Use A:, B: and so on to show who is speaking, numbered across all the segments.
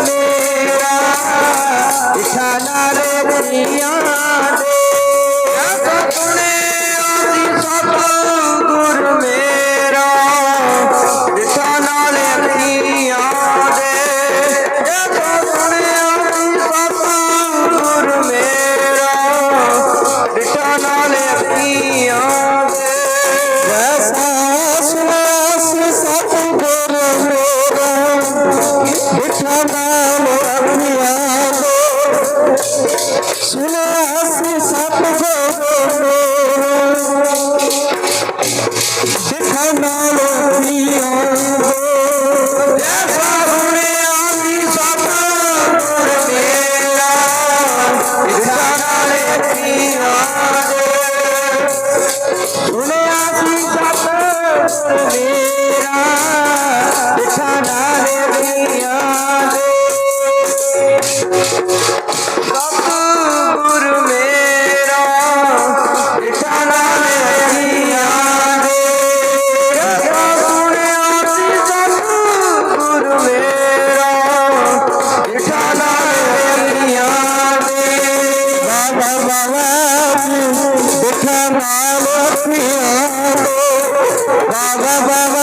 A: मेरा इशाना रे दुनिया दे না vai, vai, vai.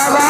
A: Bye-bye.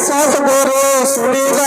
A: ಸೊಸಗರು ಸುಳಿದ